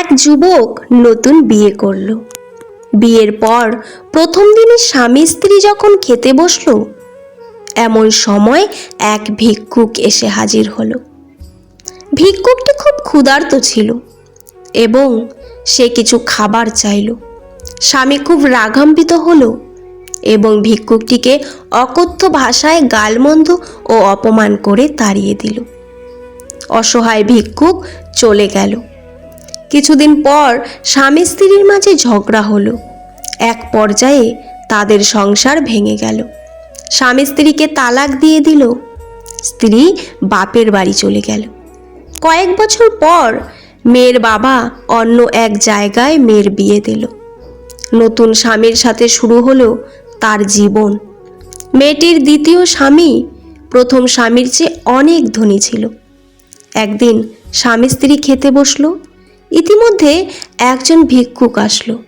এক যুবক নতুন বিয়ে করল। বিয়ের পর প্রথম দিনে স্বামী স্ত্রী যখন খেতে বসল, এমন সময় এক ভিক্ষুক এসে হাজির হলো। ভিক্ষুকটি খুব ক্ষুধার্ত ছিল এবং সে কিছু খাবার চাইল। স্বামী খুব রাগাম্বিত হলো এবং ভিক্ষুকটিকে অকথ্য ভাষায় গালমন্দ ও অপমান করে তাড়িয়ে দিল। অসহায় ভিক্ষুক চলে গেল। কিছুদিন পর স্বামী স্ত্রীর মাঝে ঝগড়া হলো। এক পর্যায়ে তাদের সংসার ভেঙে গেল। স্বামী স্ত্রীকে তালাক দিয়ে দিল। স্ত্রী বাপের বাড়ি চলে গেল। কয়েক বছর পর মেয়ের বাবা অন্য এক জায়গায় মেয়ের বিয়ে দিল। নতুন স্বামীর সাথে শুরু হলো তার জীবন। মেয়েটির দ্বিতীয় স্বামী প্রথম স্বামীর চেয়ে অনেক ধনী ছিল। একদিন স্বামী স্ত্রী খেতে বসল। ইতিমধ্যে একজন ভিক্ষুক আসলো।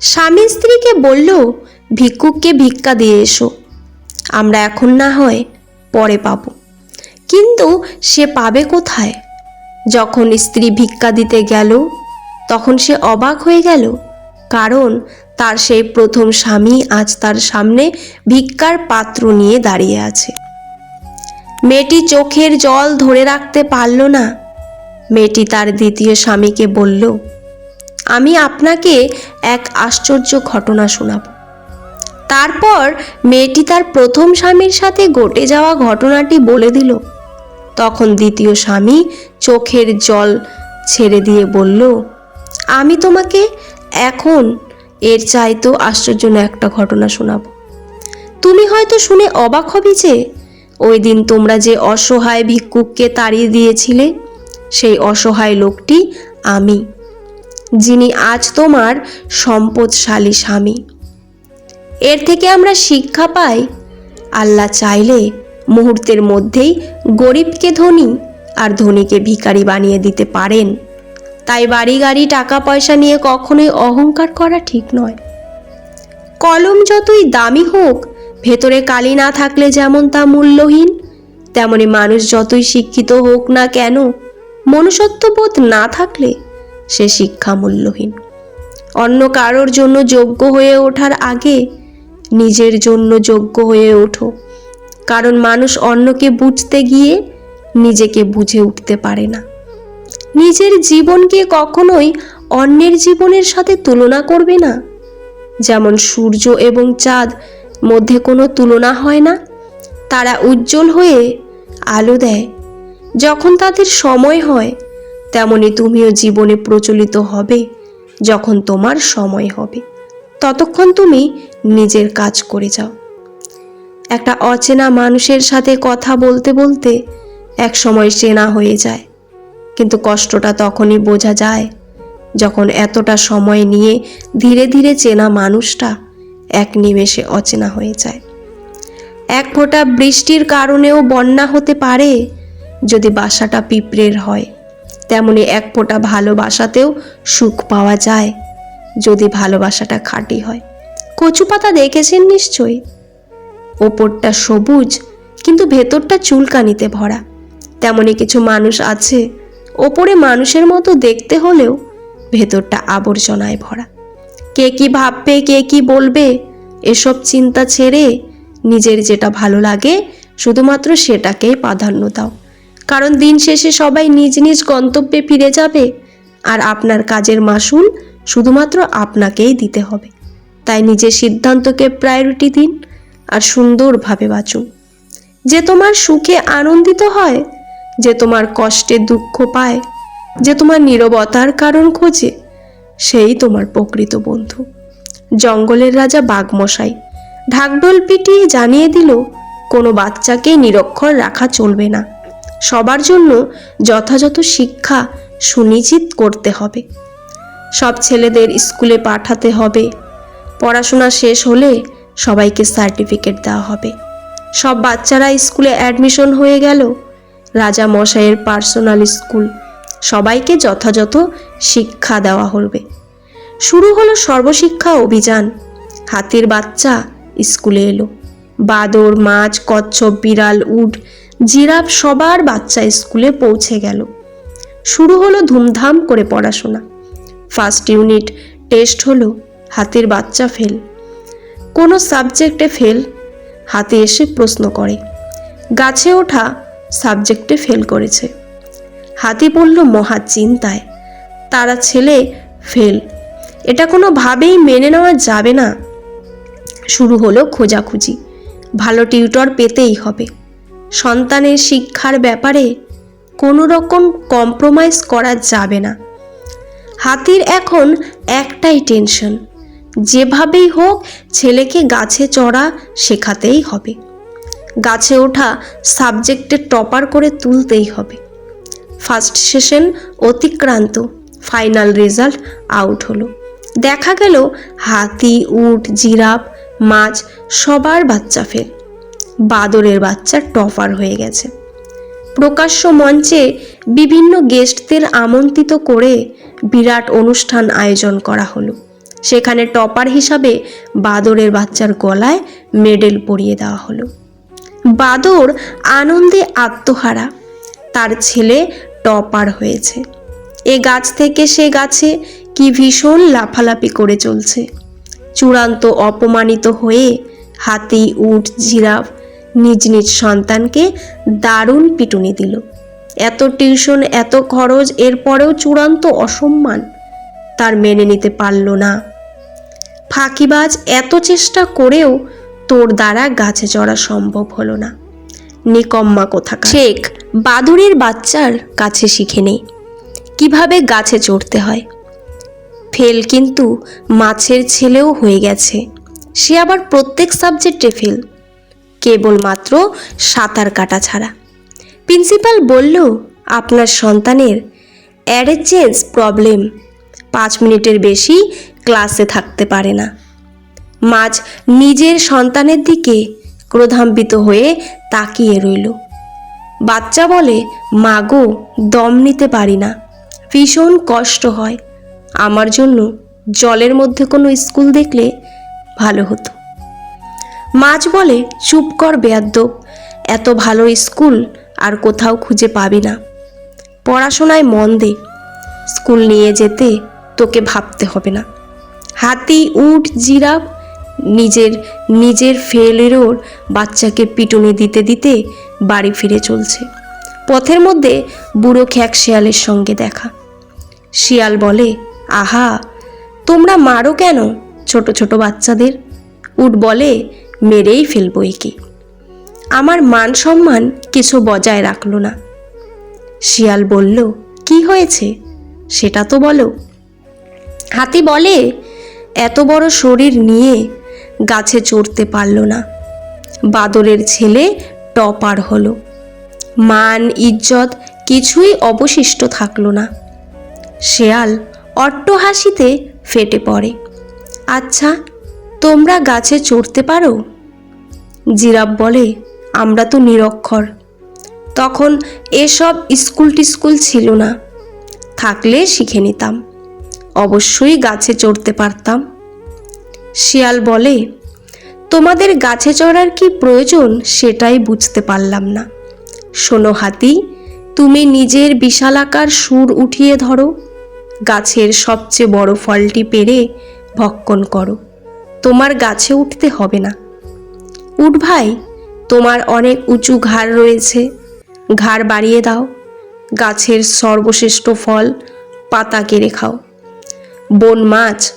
স্বামী স্ত্রীকে বলল, ভিক্ষুককে ভিক্ষা দিয়ে এসো। আমরা এখন না হয় পরে পাব। কিন্তু সে পাবে কোথায়? যখন স্ত্রী ভিক্ষা দিতে গেল, তখন সে অবাক হয়ে গেল, কারণ তার সেই প্রথম স্বামী আজ তার সামনে ভিক্ষার পাত্র নিয়ে দাঁড়িয়ে আছে। মেয়েটি চোখের জল ধরে রাখতে পারল না। মেয়েটি তার দ্বিতীয় স্বামীকে বলল, আমি আপনাকে এক আশ্চর্য ঘটনা শোনাব। তারপর মেয়েটি তার প্রথম স্বামীর সাথে ঘটে যাওয়া ঘটনাটি বলে দিল। তখন দ্বিতীয় স্বামী চোখের জল ছেড়ে দিয়ে বলল, আমি তোমাকে এখন এর চাইতেও আশ্চর্যজনক একটা ঘটনা শোনাব। তুমি হয়তো শুনে অবাক হবে যে, ওই দিন তোমরা যে অসহায় ভিক্ষুককে তাড়িয়ে দিয়েছিলে সেই অসহায় লোকটি আমি, যিনি আজ তোমার সম্পদশালী স্বামী। এর থেকে আমরা শিক্ষা পাই, আল্লাহ চাইলে মুহূর্তের মধ্যেই গরিবকে ধনী আর ধনীকে ভিখারি বানিয়ে দিতে পারেন। তাই বাড়ি গাড়ি টাকা পয়সা নিয়ে কখনোই অহংকার করা ঠিক নয়। কলম যতই দামি হোক, ভেতরে কালি না থাকলে যেমন তা মূল্যহীন, তেমনি মানুষ যতই শিক্ষিত হোক না কেন মনুষ্যত্ববোধ না থাকলে সে শিক্ষা মূল্যহীন অন্য কারোর জন্য যোগ্য হয়ে ওঠার আগে নিজের জন্য যোগ্য হয়ে ওঠো। কারণ মানুষ অন্যকে বুঝতে গিয়ে নিজেকে বুঝে উঠতে পারে না। নিজের জীবনকে কখনোই অন্যের জীবনের সাথে তুলনা করবে না। যেমন সূর্য এবং চাঁদ মধ্যে কোনো তুলনা হয় না। তারা উজ্জ্বল হয়ে আলো দেয়। যখন তাদের সময় হয়, তেমনি তুমিও জীবনে প্রচলিত হবে যখন তোমার সময় হবে। ততক্ষণ তুমি নিজের কাজ করে যাও। একটা অচেনা মানুষের সাথে কথা বলতে বলতে এক সময় চেনা হয়ে যায়। কিন্তু কষ্টটা তখনই বোঝা যায় যখন এতটা সময় নিয়ে ধীরে ধীরে চেনা মানুষটা এক নিমেষে অচেনা হয়ে যায়। এক ফোঁটা বৃষ্টির কারণেও বন্যা হতে পারে যদি বাসাটা পিঁপড়ের হয়, তেমনি এক ফোঁটা ভালোবাসাতেও সুখ পাওয়া যায়, যদি ভালোবাসাটা খাঁটি হয়। কচু পাতা দেখেছেন নিশ্চয়ই? ওপরটা সবুজ, কিন্তু ভেতরটা চুলকানিতে ভরা। তেমনি কিছু মানুষ আছে, ওপরে মানুষের মতো দেখতে হলেও ভেতরটা আবর্জনায় ভরা। কে কি ভাববে, কে কি বলবে, এসব চিন্তা ছেড়ে নিজের যেটা ভালো লাগে, শুধুমাত্র সেটাকেই প্রাধান্য দাও। কারণ দিন শেষে সবাই নিজ নিজ গন্তব্যে ফিরে যাবে। আর আপনার কাজের মাসুল শুধুমাত্র আপনাকেই দিতে হবে। তাই নিজের সিদ্ধান্তকে প্রায়োরিটি দিন আর সুন্দরভাবে বাঁচুন। যে তোমার সুখে আনন্দিত হয়, যে তোমার কষ্টে দুঃখ পায়, যে তোমার নীরবতার কারণ খোঁজে, সেই তোমার প্রকৃত বন্ধু। জঙ্গলের রাজা বাঘমশাই ঢাকঢোল পিটিয়ে জানিয়ে দিল, কোনো বাচ্চাকে নিরক্ষর রাখা চলবে না। সবার জন্য যথাযথ শিক্ষা সুনিশ্চিত করতে হবে। সব ছেলেদের স্কুলে পাঠাতে হবে। পড়াশোনা শেষ হলে সবাইকে সার্টিফিকেট দেওয়া হবে। সব বাচ্চারা স্কুলে অ্যাডমিশন হয়ে গেল। রাজা মশাইয়ের পার্সোনাল স্কুল। সবাইকে যথাযথ শিক্ষা দেওয়া হবে। শুরু হলো সর্বশিক্ষা অভিযান। হাতির বাচ্চা স্কুলে এলো। বাদর, মাছ, কচ্ছপ, বিড়াল, উট জিরাফ সবার বাচ্চা স্কুলে পৌঁছে গেল। শুরু হলো ধুমধাম করে পড়াশোনা। ফার্স্ট ইউনিট টেস্ট হলো, হাতির বাচ্চা ফেল কোনো সাবজেক্টে ফেল হাতে এসে প্রশ্ন করে। গাছে ওঠা সাবজেক্টে ফেল করেছে। হাতি পড়ল মহা চিন্তায়, তারা ছেলে ফেল এটা কোনোভাবেই মেনে নেওয়া যাবে না। শুরু হলো খোঁজাখুঁজি। ভালো টিউটর পেতেই হবে। সন্তানের শিক্ষার ব্যাপারে কোনো রকম কম্প্রোমাইজ করা যাবে না। হাতির এখন একটাই টেনশন যেভাবেই হোক ছেলেকে গাছে চড়া শেখাতেই হবে। গাছে ওঠা সাবজেক্টে টপার করে তুলতেই হবে। ফার্স্ট সেশন অতিক্রান্ত ফাইনাল রেজাল্ট আউট হলো। দেখা গেল হাতি, উট, জিরাফ, মাছ সবার বাচ্চা ফেল বাদরের বাচ্চা টপার হয়ে গেছে। প্রকাশ্য মঞ্চে বিভিন্ন গেস্টদের আমন্ত্রিত করে বিরাট অনুষ্ঠান আয়োজন করা হলো। সেখানে টপার হিসাবে বাদরের বাচ্চার গলায় মেডেল পরিয়ে দেওয়া হলো। বাদর আনন্দে আত্মহারা, তার ছেলে টপার হয়েছে। এ গাছ থেকে সে গাছে কি ভীষণ লাফালাফি করে চলছে। চূড়ান্ত অপমানিত হয়ে হাতি উট, জিরাফ নিজ নিজ সন্তানকে দারুণ পিটুনি দিল। এত টিউশন, এত খরচ, এরপরেও চূড়ান্ত অসম্মান তার মেনে নিতে পারল না। ফাঁকিবাজ এত চেষ্টা করেও তোর দ্বারা গাছে চড়া সম্ভব হলো না। নিকম্মা কোথাকার। শেখ, বাদুড়ের বাচ্চার কাছে শিখে নেই কীভাবে গাছে চড়তে হয়? ফেল কিন্তু মাছের ছেলেও হয়ে গেছে। সে আবার প্রত্যেক সাবজেক্টে ফেল। কেবলমাত্র সাঁতার কাটা ছাড়া। প্রিন্সিপাল বলল, আপনার সন্তানের অ্যারেঞ্জেন্স প্রবলেম পাঁচ মিনিটের বেশি ক্লাসে থাকতে পারে না। মাছ নিজের সন্তানের দিকে ক্রোধান্বিত হয়ে তাকিয়ে রইল। বাচ্চা বলে, মাগো, দম নিতে পারি না। ভীষণ কষ্ট হয়। আমার জন্য জলের মধ্যে কোনো স্কুল দেখলে ভালো হতো। মাছ বলে, চুপ কর বেয়াদ্দব এত ভালো স্কুল আর কোথাও খুঁজে পাবি না। পড়াশোনায় মন দে, স্কুল নিয়ে যেতে তোকে ভাবতে হবে না। হাতি, উট, জিরাফ, নিজের নিজের ফেলেরও বাচ্চাকে পিটুনি দিতে দিতে বাড়ি ফিরে চলছে। পথের মধ্যে বুড়ো খ্যাক শিয়ালের সঙ্গে দেখা। শিয়াল বলে, আহা, তোমরা মারো কেন ছোট ছোট বাচ্চাদের? উট বলে মেরেই ফেলব একে। আমার মান সম্মান কিছু বজায় রাখল না। শিয়াল বলল, কি হয়েছে? সেটা তো বলো। হাতি বলে, এত বড় শরীর নিয়ে গাছে চড়তে পারল না। বাদরের ছেলে টপার হলো। মান, ইজ্জত কিছুই অবশিষ্ট থাকল না। শেয়াল অট্টহাসিতে ফেটে পড়ে। আচ্ছা তোমরা গাছে চড়তে পারো? জিরাফ বলে, আমরা তো নিরক্ষর। তখন এসব স্কুল টিস্কুল ছিল না। থাকলে শিখে নিতাম। অবশ্যই গাছে চড়তে পারতাম। শিয়াল বলে, তোমাদের গাছে চড়ার কি প্রয়োজন সেটাই বুঝতে পারলাম না। শোনো হাতি, তুমি নিজের বিশালাকার সুর উঠিয়ে ধরো। গাছের সবচেয়ে বড় ফলটি পেরে ভক্ষণ করো। তোমার গাছে উঠতে হবে না। উঠ ভাই, তোমার অনেক উঁচু ঘাড় রয়েছে। ঘাড় বাড়িয়ে দাও। গাছের সর্বশ্রেষ্ঠ ফল পাতা কেড়ে খাও বন মাছ,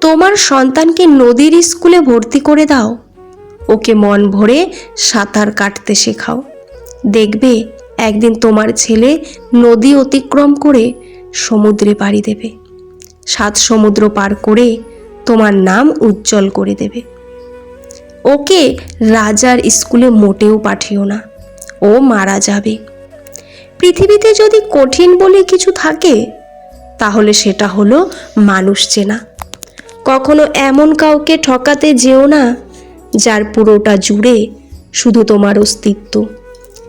তোমার সন্তানকে নদীর স্কুলে ভর্তি করে দাও। ওকে মন ভরে সাঁতার কাটতে শেখাও। দেখবে একদিন তোমার ছেলে নদী অতিক্রম করে সমুদ্রে পাড়ি দেবে। সাত সমুদ্র পার করে তোমার নাম উজ্জ্বল করে দেবে। ওকে রাজার স্কুলে মোটেও পাঠিও না। ও মারা যাবে। পৃথিবীতে যদি কঠিন বলে কিছু থাকে, তাহলে সেটা হলো মানুষ চেনা। কখনো এমন কাউকে ঠকাতে যেও না, যার পুরোটা জুড়ে শুধু তোমার অস্তিত্ব।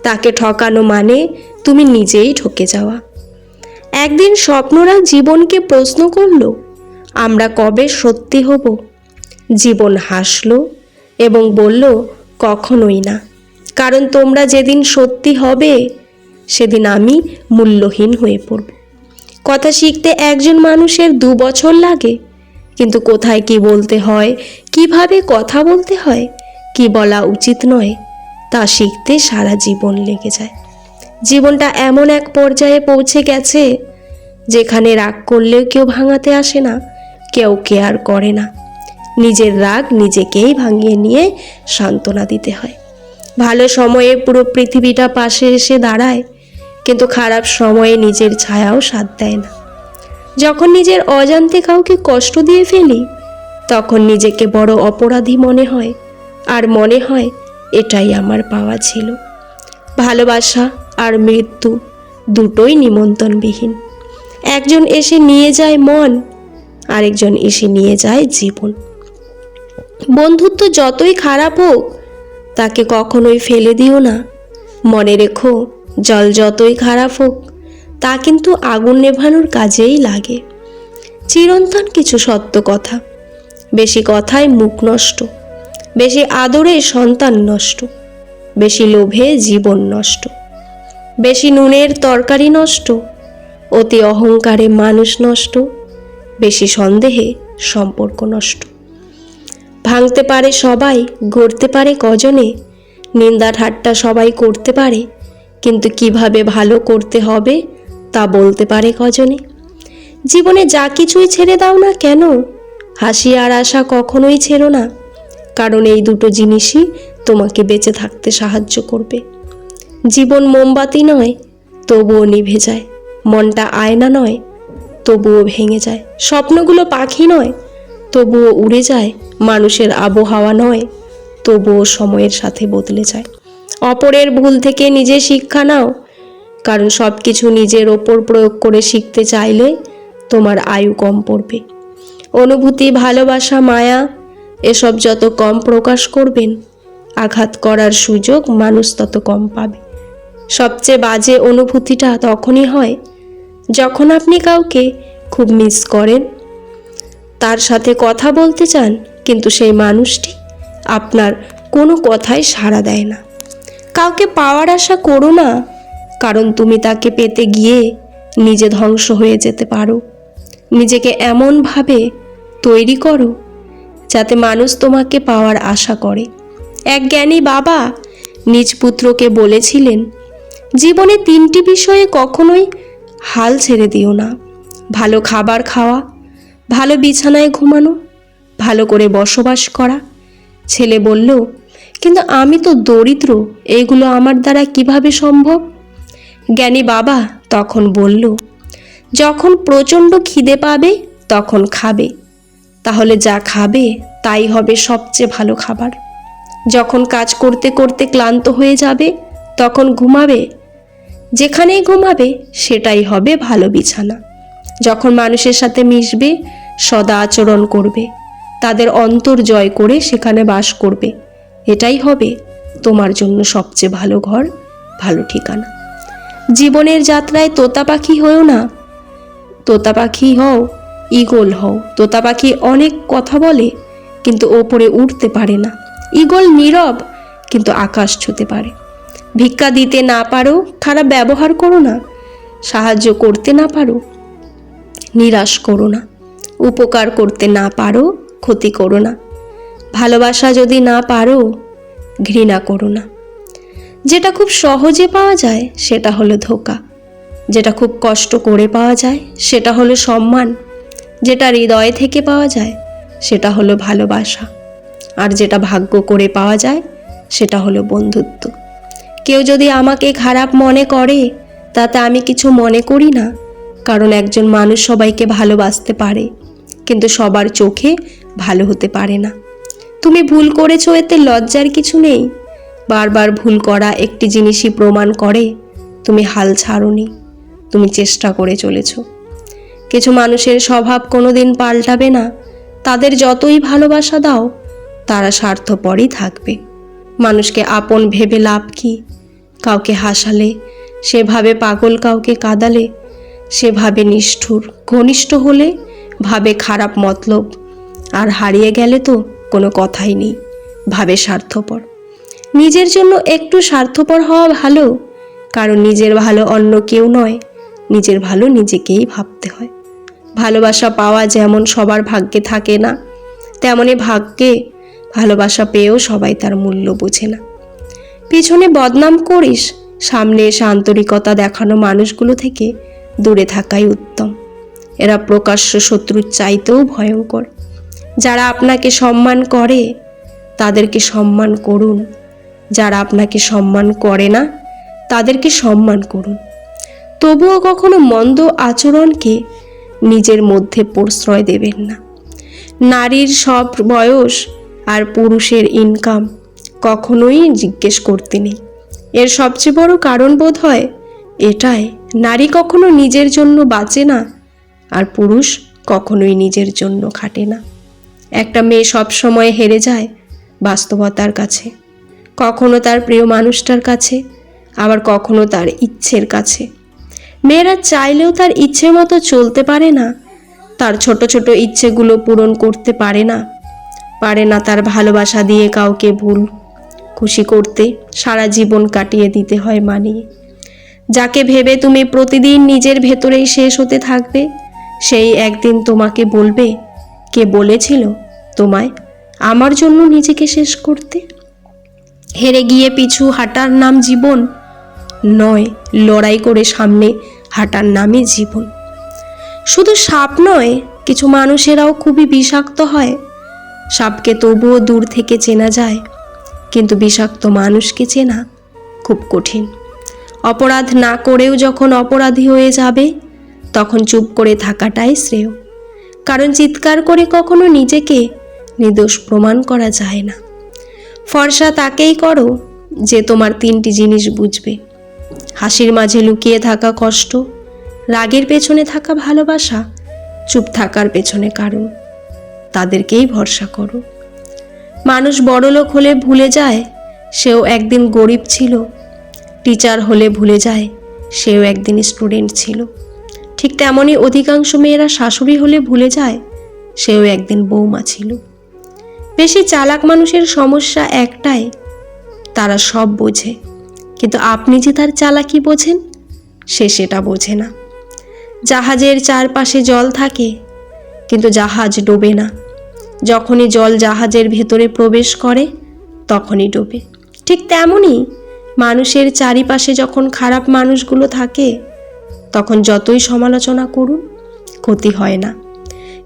তাকে ঠকানো মানে তুমি নিজেই ঠকে যাওয়া। একদিন স্বপ্নরা জীবনকে প্রশ্ন করল আমরা কবে সত্যি হব? জীবন হাসল এবং বলল, কখনোই না। কারণ তোমরা যেদিন সত্যি হবে, সেদিন আমি মূল্যহীন হয়ে পড়ব। কথা শিখতে একজন মানুষের দু বছর লাগে। কিন্তু কোথায় কি বলতে হয়, কীভাবে কথা বলতে হয়, কি বলা উচিত নয়, তা শিখতে সারা জীবন লেগে যায়। জীবনটা এমন এক পর্যায়ে পৌঁছে গেছে, যেখানে রাগ করলেও কেউ ভাঙাতে আসে না। কেউ কেয়ার করে না। নিজের রাগ নিজেকেই ভাঙিয়ে নিয়ে সান্ত্বনা দিতে হয়। ভালো সময়ে পুরো পৃথিবীটা পাশে এসে দাঁড়ায়, কিন্তু খারাপ সময়ে নিজের ছায়াও সাথ দেয় না। যখন নিজের অজান্তে কাউকে কষ্ট দিয়ে ফেলি, তখন নিজেকে বড় অপরাধী মনে হয়, আর মনে হয় এটাই আমার পাওয়া ছিল। ভালোবাসা আর মৃত্যু দুটোই নিমন্ত্রণবিহীন। একজন এসে নিয়ে যায় মন আরেকজন এসে নিয়ে যায় জীবন। বন্ধুত্ব যতই খারাপ হোক, তাকে কখনোই ফেলে দিও না। মনে রেখো, জল যতই খারাপ হোক, তা কিন্তু আগুন নেভানোর কাজেই লাগে। চিরন্তন কিছু সত্য কথা। বেশি কথায় মুখ নষ্ট। বেশি আদরে সন্তান নষ্ট। বেশি লোভে জীবন নষ্ট। বেশি নুনের তরকারি নষ্ট। অতি অহংকারে মানুষ নষ্ট। বেশি সন্দেহে সম্পর্ক নষ্ট। ভাঙতে পারে সবাই, গড়তে পারে কজনে, নিন্দা ঠাট্টা সবাই করতে পারে, কিন্তু কীভাবে ভালো করতে হবে তা বলতে পারে কজনে। জীবনে যা কিছুই ছেড়ে দাও না কেন, হাসি আর আশা কখনোই ছেড়ো না, কারণ এই দুটো জিনিসই তোমাকে বেঁচে থাকতে সাহায্য করবে। জীবন মোমবাতি নয়, তবুও নিভে যায়, মনটা আয়না নয় তবুও ভেঙে যায়। স্বপ্নগুলো পাখি নয়, তবুও উড়ে যায়। মানুষের আবহাওয়া নয়, তবুও সময়ের সাথে বদলে যায়। অপরের ভুল থেকে নিজে শিক্ষা নাও। কারণ সব কিছু নিজের ওপর প্রয়োগ করে শিখতে চাইলে তোমার আয়ু কম পড়বে। অনুভূতি, ভালোবাসা, মায়া, এসব যত কম প্রকাশ করবেন, আঘাত করার সুযোগ মানুষ তত কম পাবে। সবচেয়ে বাজে অনুভূতিটা তখনই হয় যখন আপনি কাউকে খুব মিস করেন, তার সাথে কথা বলতে চান, কিন্তু সেই মানুষটি আপনার কোনো কথায় সাড়া দেয় না। কাউকে পাওয়ার আশা করো না, কারণ তুমি তাকে পেতে গিয়ে নিজে ধ্বংস হয়ে যেতে পারো। নিজেকে এমনভাবে তৈরি করো, যাতে মানুষ তোমাকে পাওয়ার আশা করে। এক জ্ঞানী বাবা নিজ পুত্রকে বলেছিলেন, জীবনে তিনটি বিষয়ে কখনোই হাল ছেড়ে দিও না। ভালো খাবার খাওয়া, ভালো বিছানায় ঘুমানো, ভালো করে বসবাস করা। ছেলে বলল, কিন্তু আমি তো দরিদ্র এইগুলো আমার দ্বারা কীভাবে সম্ভব? জ্ঞানী বাবা তখন বলল, যখন প্রচণ্ড খিদে পাবে, তখন খাবে। তাহলে যা খাবে, তাই হবে সবচেয়ে ভালো খাবার। যখন কাজ করতে করতে ক্লান্ত হয়ে যাবে, তখন ঘুমাবে যেখানেই ঘুমাবে, সেটাই হবে ভালো বিছানা। যখন মানুষের সাথে মিশবে, সদা আচরণ করবে। তাদের অন্তর জয় করে সেখানে বাস করবে। এটাই হবে তোমার জন্য সবচেয়ে ভালো ঘর, ভালো ঠিকানা। জীবনের যাত্রায় তোতা পাখি হও না। তোতা পাখি হও ইগল হও। তোতা পাখি অনেক কথা বলে, কিন্তু ওপরে উঠতে পারে না। ইগল নীরব, কিন্তু আকাশ ছুতে পারে। ভিক্ষা দিতে না পারো খারাপ ব্যবহার করো না। সাহায্য করতে না পারো, নিরাশ করো না। উপকার করতে না পারো, ক্ষতি করো না। ভালোবাসা যদি না পারো, ঘৃণা করো না। যেটা খুব সহজে পাওয়া যায়, সেটা হলো ধোকা। যেটা খুব কষ্ট করে পাওয়া যায়, সেটা হলো সম্মান। যেটা হৃদয় থেকে পাওয়া যায়, সেটা হলো ভালোবাসা। আর যেটা ভাগ্য করে পাওয়া যায়, সেটা হলো বন্ধুত্ব। কেউ যদি আমাকে খারাপ মনে করে, তাতে আমি কিছু মনে করি না, কারণ একজন মানুষ সবাইকে ভালোবাসতে পারে, কিন্তু সবার চোখে ভালো হতে পারে না। তুমি ভুল করেছ, এতে লজ্জার কিছু নেই। বারবার ভুল করা একটি জিনিসই প্রমাণ করে, তুমি হাল ছাড়োনি, তুমি চেষ্টা করে চলেছ। কিছু মানুষের স্বভাব কোনোদিন পাল্টাবে না, তাদের যতই ভালোবাসা দাও, তারা স্বার্থপরই থাকবে। মানুষকে আপন ভেবে লাভ কি? কাউকে হাসালে, সেভাবে পাগল কাউকে কাঁদালে, সেভাবে নিষ্ঠুর ঘনিষ্ঠ হলে ভাবে খারাপ মতলব। আর হারিয়ে গেলে তো কোনো কথাই নেই, ভাবে স্বার্থপর। নিজের জন্য একটু স্বার্থপর হওয়া ভালো, কারণ নিজের ভালো অন্য কেউ নয়, নিজের ভালো নিজেকেই ভাবতে হয়। ভালোবাসা পাওয়া যেমন সবার ভাগ্যে থাকে না তেমনই ভাগ্যে ভালোবাসা পেয়েও সবাই তার মূল্য বোঝে না। পিছনে বদনাম করিস, সামনে এসে আন্তরিকতা দেখানো মানুষগুলো থেকে দূরে থাকাই উত্তম। এরা প্রকাশ্য শত্রুর চাইতেও ভয়ঙ্কর। যারা আপনাকে সম্মান করে, তাদেরকে সম্মান করুন। যারা আপনাকে সম্মান করে না, তাদেরকে সম্মান করুন। তবুও কখনো মন্দ আচরণকে নিজের মধ্যে প্রশ্রয় দেবেন না। নারীর সব বয়স আর পুরুষের ইনকাম কখনোই জিজ্ঞেস করতে নেই। এর সবচেয়ে বড় কারণ বোধ হয় এটাই, নারী কখনো নিজের জন্য বাঁচে না আর পুরুষ কখনোই নিজের জন্য খাটে না। একটা মেয়ে সব সময় হেরে যায় বাস্তবতার কাছে, কখনো তার প্রিয় মানুষটার কাছে, আবার কখনো তার ইচ্ছের কাছে। মেয়েরা চাইলেও তার ইচ্ছে মতো চলতে পারে না, তার ছোট ছোট ইচ্ছেগুলো পূরণ করতে পারে না পারে না তার ভালোবাসা দিয়ে কাউকে ভুল। খুশি করতে সারা জীবন কাটিয়ে দিতে হয় মানিয়ে যাকে ভেবে তুমি প্রতিদিন নিজের ভেতরেই শেষ হতে থাকবে, সেই একদিন তোমাকে বলবে, কে বলেছিল তোমায় আমার জন্য নিজেকে শেষ করতে? হেরে গিয়ে পিছু হাঁটার নাম জীবন নয়, লড়াই করে সামনে হাঁটার নামই জীবন। শুধু সাপ নয়, কিছু মানুষেরাও খুবই বিষাক্ত হয়। সাপকে তবুও দূর থেকে চেনা যায় কিন্তু বিষাক্ত মানুষকে চেনা খুব কঠিন। অপরাধ না করেও যখন অপরাধী হয়ে যাবে, তখন চুপ করে থাকাটাই শ্রেয়। কারণ চিৎকার করে কখনো নিজেকে নির্দোষ প্রমাণ করা যায় না। ফর্সা তাকেই করো যে তোমার তিনটি জিনিস বুঝবে। হাসির মাঝে লুকিয়ে থাকা কষ্ট, রাগের পেছনে থাকা ভালোবাসা, চুপ থাকার পেছনে কারণ। তাদেরকেই ভরসা করো। মানুষ বড়লোক হলে ভুলে যায়, সেও একদিন গরিব ছিল। টিচার হলে ভুলে যায়, সেও একদিন স্টুডেন্ট ছিল। ঠিক তেমনই অধিকাংশ মেয়েরা শাশুড়ি হলে ভুলে যায়, সেও একদিন বৌমা ছিল। বেশি চালাক মানুষের সমস্যা একটাই, তারা সব বোঝে। কিন্তু আপনি যে তার চালাকি বোঝেন, সে সেটা বোঝে না। জাহাজের চারপাশে জল থাকে, কিন্তু জাহাজ ডোবে না। যখনই জল জাহাজের ভেতরে প্রবেশ করে, তখনই ডোবে। ঠিক তেমনই মানুষের চারিপাশে যখন খারাপ মানুষগুলো থাকে, তখন যতই সমালোচনা করুন, ক্ষতি হয় না।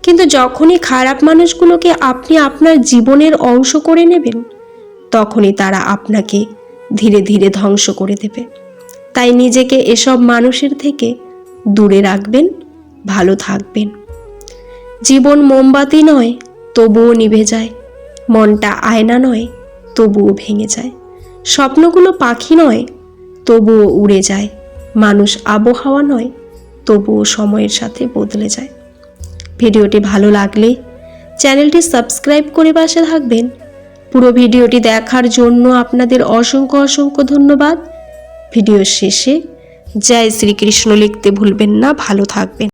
কিন্তু যখনই খারাপ মানুষগুলোকে আপনি আপনার জীবনের অংশ করে নেবেন, তখনই তারা আপনাকে ধীরে ধীরে ধ্বংস করে দেবে। তাই নিজেকে এসব মানুষের থেকে দূরে রাখবেন, ভালো থাকবেন। জীবন মোমবাতি নয় তবুও নিভে যায়। মনটা আয়না নয়, তবুও ভেঙে যায়। স্বপ্নগুলো পাখি নয়, তবুও উড়ে যায়। মানুষ আবহাওয়া নয়, তবুও সময়ের সাথে বদলে যায়। ভিডিওটি ভালো লাগলে চ্যানেলটি সাবস্ক্রাইব করে পাশে থাকবেন। পুরো ভিডিওটি দেখার জন্য আপনাদের অসংখ্য অসংখ্য ধন্যবাদ। ভিডিও শেষে জয় শ্রীকৃষ্ণ লিখতে ভুলবেন না, ভালো থাকবেন।